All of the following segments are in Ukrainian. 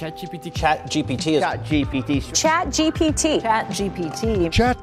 ChatGPT. Chat GPT is Chat GPT. Chat GPT. Chat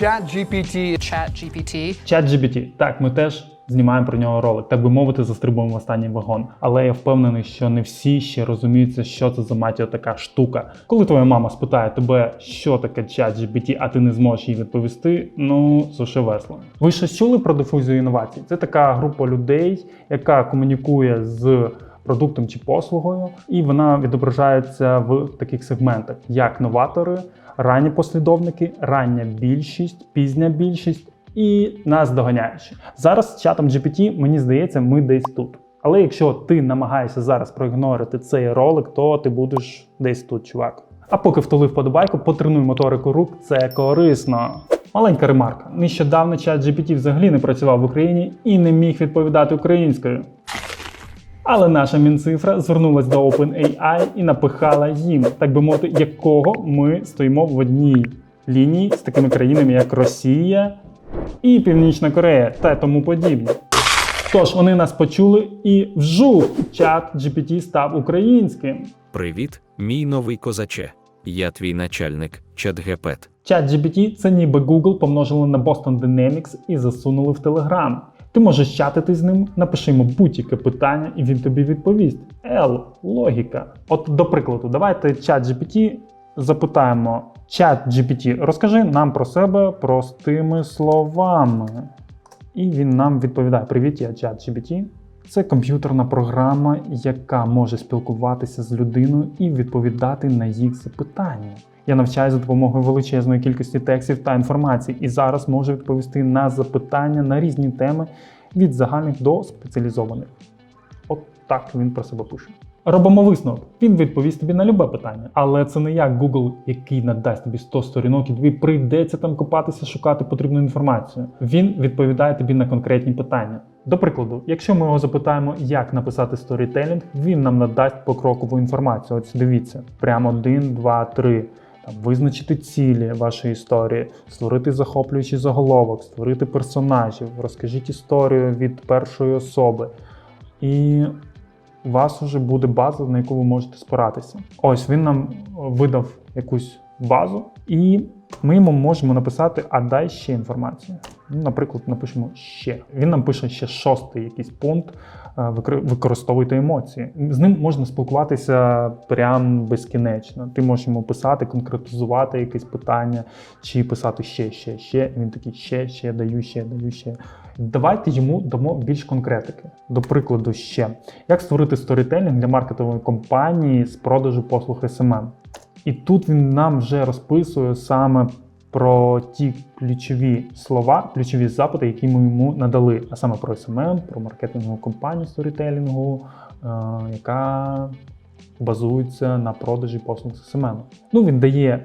ChatGPT. ChatGPT. ChatGPT. Так, ми теж знімаємо про нього ролик, так би мовити, застрибуємо в останній вагон. Але я впевнений, що не всі ще розуміються, що це за матір така штука. Коли твоя мама спитає тебе, що таке ChatGPT, а ти не зможеш їй відповісти, ну суши весло. Ви щось чули про дифузію інновацій? Це така група людей, яка комунікує з продуктом чи послугою, і вона відображається в таких сегментах, як новатори, ранні послідовники, рання більшість, пізня більшість і нас доганяючи. Зараз з чатом GPT, мені здається, ми десь тут. Але якщо ти намагаєшся зараз проігнорити цей ролик, то ти будеш десь тут, чувак. А поки втулив подобайку, потренуй моторику рук, це корисно. Маленька ремарка. Нещодавно чат GPT взагалі не працював в Україні і не міг відповідати українською. Але наша мінцифра звернулась до OpenAI і напихала їм, так би мовити, якого ми стоїмо в одній лінії з такими країнами, як Росія і Північна Корея та тому подібне. Тож вони нас почули і вжух, чат GPT став українським. Привіт, мій новий козаче. Я твій начальник, ChatGPT. Чат GPT це ніби Google помножили на Boston Dynamics і засунули в Telegram. Ти можеш чатити з ним, напиши йому будь-яке питання, і він тобі відповість. Л, логіка. От до прикладу, давайте чат GPT запитаємо. Чат GPT, розкажи нам про себе простими словами. І він нам відповідає: Привіт, я чат GPT. Це комп'ютерна програма, яка може спілкуватися з людиною і відповідати на їх запитання. Я навчаю за допомогою величезної кількості текстів та інформації, і зараз можу відповісти на запитання на різні теми від загальних до спеціалізованих. От так він про себе пише. Робимо висновок. Він відповість тобі на любе питання, але це не як Google, який надасть тобі 100 сторінок, і тобі прийдеться там копатися, шукати потрібну інформацію. Він відповідає тобі на конкретні питання. До прикладу, якщо ми його запитаємо, як написати сторітелінг, він нам надасть покрокову інформацію. Ось дивіться, прямо 1, 2, 3. Там, визначити цілі вашої історії, створити захоплюючий заголовок, створити персонажів, розкажіть історію від першої особи. І у вас вже буде база, на яку ви можете спиратися. Ось він нам видав якусь базу, і ми йому можемо написати, а дай ще інформацію. Ну, Наприклад, напишемо ще. Він нам пише ще шостий якийсь пункт. е, Використовуйте емоції. З ним можна спілкуватися прям безкінечно. Ти можеш йому писати, конкретизувати якесь питання, чи писати ще, ще, ще. Він такий ще, ще, даю, ще, даю, ще. Давайте йому дамо більш конкретики. До прикладу, ще як створити сторітелінг для маркетингової компанії з продажу послуг SMM. І тут він нам вже розписує саме про ті ключові слова, ключові запити, які ми йому надали, а саме про SMM, про маркетингову компанію сторітелінгу, е, яка базується на продажі послуг з SMM. Ну, він дає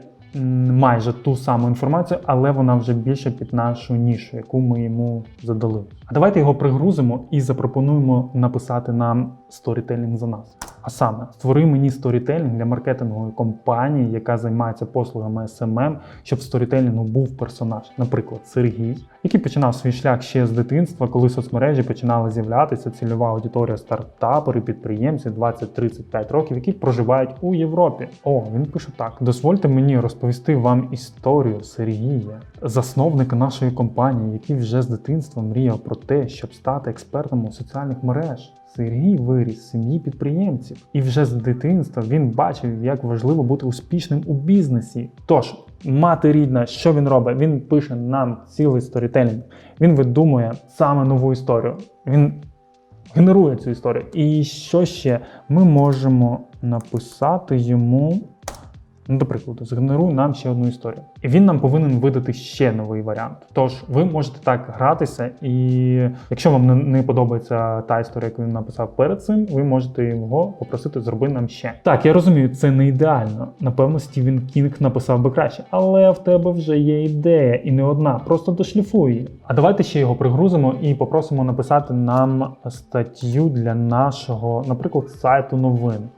майже ту саму інформацію, але вона вже більше під нашу нішу, яку ми йому задали. А давайте його пригрузимо і запропонуємо написати нам сторітелінг за нас. А саме, створи мені сторітелінг для маркетингової компанії, яка займається послугами SMM, щоб в сторітелінгу був персонаж, наприклад, Сергій, який починав свій шлях ще з дитинства, коли соцмережі починали з'являтися цільова аудиторія стартапери, підприємці 20-35 років, які проживають у Європі. О, він пише так: дозвольте мені розповісти вам історію Сергія, засновника нашої компанії, який вже з дитинства мріяв про те, щоб стати експертом у соціальних мереж. Сергій виріс з сім'ї підприємців, і вже з дитинства він бачив, як важливо бути успішним у бізнесі. Тож, мати рідна, що він робить? Він пише нам цілий сторітелінг. Він видумує саме нову історію. Він генерує цю історію. І що ще? Ми можемо написати йому. Ну, до прикладу, згенеруй нам ще одну історію. І він нам повинен видати ще новий варіант. Тож ви можете так гратися, і якщо вам не, подобається та історія, яку він написав перед цим, ви можете його попросити зроби нам ще. Так, я розумію, це не ідеально. Напевно, Стівен Кінг написав би краще, але в тебе вже є ідея, і не одна. Просто дошліфуй її. А давайте ще його пригрузимо і попросимо написати нам статтю для нашого, наприклад, сайту новин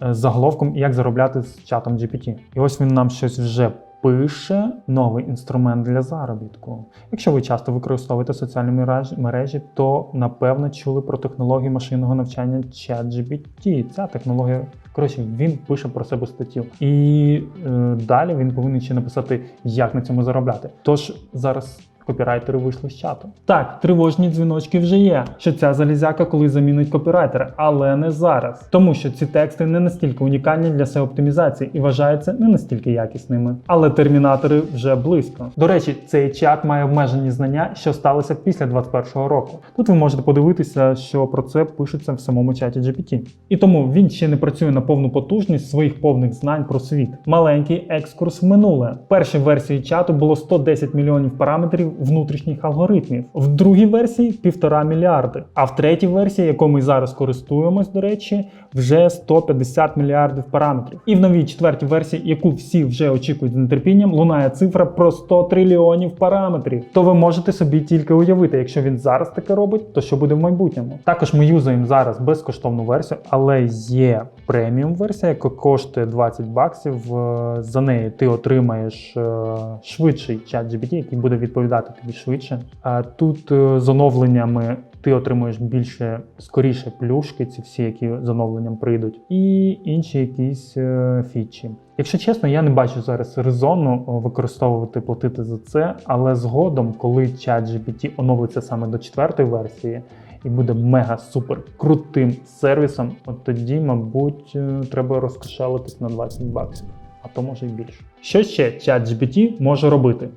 з заголовком як заробляти з чатом GPT. І ось він нам щось вже пише новий інструмент для заробітку. Якщо ви часто використовуєте соціальні мережі, то напевно чули про технологію машинного навчання ChatGPT. Ця технологія. Коротше, він пише про себе статтю, і е, далі він повинен ще написати, як на цьому заробляти. Тож зараз копірайтери вийшли з чату. Так, тривожні дзвіночки вже є, що ця залізяка колись замінить копірайтера, але не зараз. Тому що ці тексти не настільки унікальні для SEO оптимізації і вважаються не настільки якісними. Але термінатори вже близько. До речі, цей чат має обмежені знання, що сталося після 21-го року. Тут ви можете подивитися, що про це пишеться в самому чаті GPT. І тому він ще не працює на повну потужність своїх повних знань про світ. Маленький екскурс в минуле. В першій версії чату було 110 мільйонів параметрів внутрішніх алгоритмів. В другій версії півтора мільярди. А в третій версії, якою ми зараз користуємось, до речі, вже 150 мільярдів параметрів. І в новій четвертій версії, яку всі вже очікують з нетерпінням, лунає цифра про 100 трильйонів параметрів. То ви можете собі тільки уявити, якщо він зараз таке робить, то що буде в майбутньому. Також ми юзаємо зараз безкоштовну версію, але є преміум версія, яка коштує 20 баксів. Е, За неї ти отримаєш е, швидший чат GPT, який буде відповідати тобі швидше. А тут е, з оновленнями ти отримуєш більше скоріше плюшки, ці всі, які з оновленням прийдуть, і інші якісь е, фічі. Якщо чесно, я не бачу зараз резону використовувати платити за це, але згодом, коли чат GPT оновиться саме до четвертої версії і буде мега супер крутим сервісом, от тоді, мабуть, е, треба розкошелитись на 20 баксів, а то може і більше. Що ще чат GPT може робити?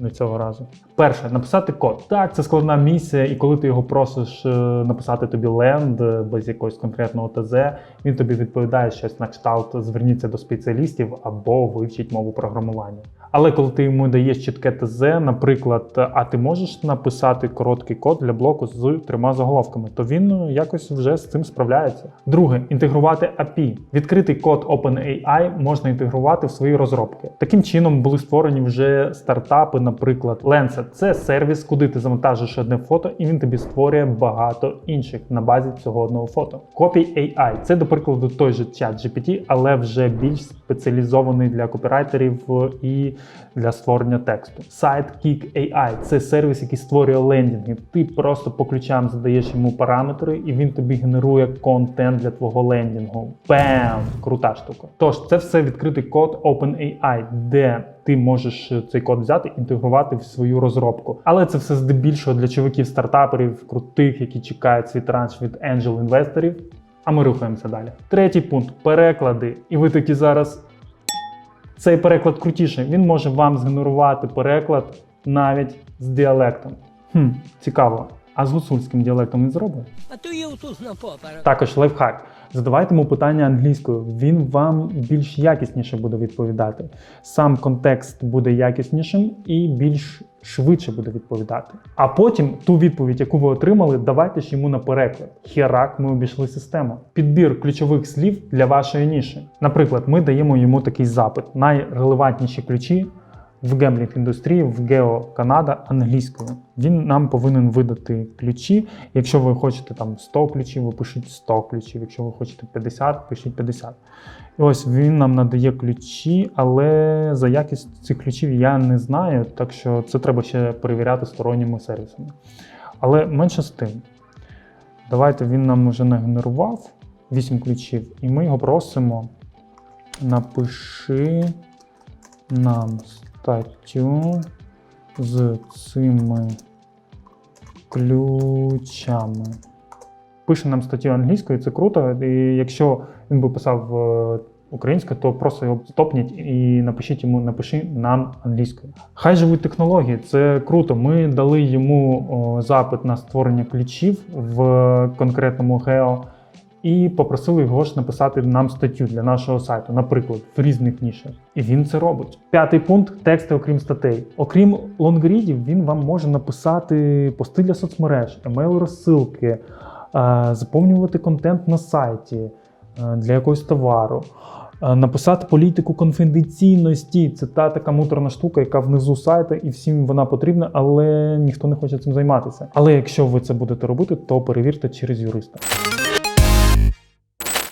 Не цього разу. Перше, написати код. Так, це складна місія, і коли ти його просиш е, написати тобі ленд без якогось конкретного ТЗ, він тобі відповідає щось на кшталт зверніться до спеціалістів або вивчіть мову програмування. Але коли ти йому даєш чітке ТЗ, наприклад, а ти можеш написати короткий код для блоку з трьома заголовками, то він е, якось вже з цим справляється. Друге, інтегрувати API. Відкритий код OpenAI можна інтегрувати в свої розробки. Таким чином були створені вже стартапи, наприклад, Lancet. Це сервіс, куди ти завантажиш одне фото, і він тобі створює багато інших на базі цього одного фото. Copy AI – це, до прикладу, той же чат GPT, але вже більш спеціалізований для копірайтерів і для створення тексту. Sidekick AI – це сервіс, який створює лендінги. Ти просто по ключам задаєш йому параметри, і він тобі генерує контент для твого лендінгу. Бем! Крута штука. Тож, це все відкритий код OpenAI, де ти можеш цей код взяти інтегрувати в свою розробку. Але це все здебільшого для чуваків стартаперів, крутих, які чекають свій транш від angel інвесторів. А ми рухаємося далі. Третій пункт переклади. І ви такі зараз. Цей переклад крутіший. Він може вам згенерувати переклад навіть з діалектом. Хм, цікаво. А з гуцульським діалектом він зробить? А то є отут на поперек. Також лайфхак. Задавайте йому питання англійською. Він вам більш якісніше буде відповідати. Сам контекст буде якіснішим і більш швидше буде відповідати. А потім ту відповідь, яку ви отримали, давайте ж йому на переклад. Херак, ми обійшли систему. Підбір ключових слів для вашої ніші. Наприклад, ми даємо йому такий запит: найрелевантніші ключі в гемблінг індустрії в Гео Канада англійською. Він нам повинен видати ключі. Якщо ви хочете там 100 ключів, ви пишіть 100 ключів. Якщо ви хочете 50, пишіть 50. І ось він нам надає ключі, але за якість цих ключів я не знаю, так що це треба ще перевіряти сторонніми сервісами. Але менше з тим, давайте він нам вже нагенерував 8 ключів, і ми його просимо. Напиши нам статтю з цими ключами. Пише нам статтю англійською, це круто. І якщо він би писав е, українською, то просто його стопніть і напишіть йому, напиши нам англійською. Хай живуть технології, це круто. Ми дали йому запит на створення ключів в конкретному гео. І попросили його ж написати нам статтю для нашого сайту, наприклад, в різних нішах. І він це робить. П'ятий пункт тексти, окрім статей. Окрім лонгрідів, він вам може написати пости для соцмереж, емейл розсилки, е, заповнювати контент на сайті е, для якогось товару. е, Написати політику конфіденційності це та така муторна штука, яка внизу сайту, і всім вона потрібна, але ніхто не хоче цим займатися. Але якщо ви це будете робити, то перевірте через юриста.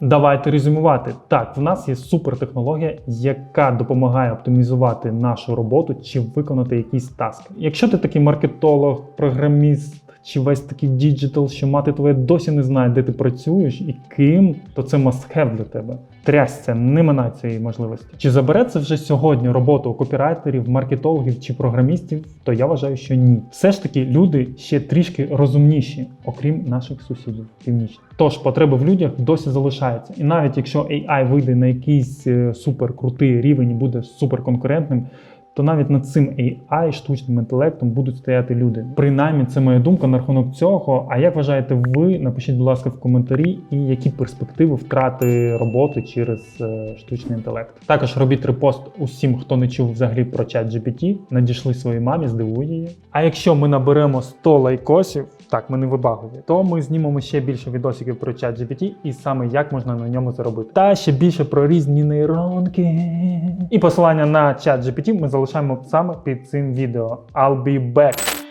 Давайте резюмувати. Так, в нас є супертехнологія, яка допомагає оптимізувати нашу роботу чи виконати якісь таски. Якщо ти такий маркетолог, програміст. Чи весь такий діджитал, що мати твоє досі не знає, де ти працюєш і ким, то це must для тебе. Трясця, не минай цієї можливості. Чи забере це вже сьогодні роботу копірайтерів, маркетологів чи програмістів? То я вважаю, що ні. Все ж таки, люди ще трішки розумніші, окрім наших сусідів північних. Тож потреба в людях досі залишається. І навіть якщо AI вийде на якийсь е, суперкрутий рівень і буде суперконкурентним, то навіть над цим AI, штучним інтелектом будуть стояти люди. Принаймні, це моя думка на рахунок цього. А як вважаєте ви? Напишіть, будь ласка, в коментарі, і які перспективи втрати роботи через е, штучний інтелект. Також робіть репост усім, хто не чув взагалі про чат GPT, надійшли своїй мамі, здивує її. А якщо ми наберемо 100 лайкосів, так ми не вибагові, то ми знімемо ще більше відосиків про чат і саме як можна на ньому заробити. Та ще більше про різні нейронки. І посилання на чат GPT ми залишаємо саме під цим відео. I'll be back!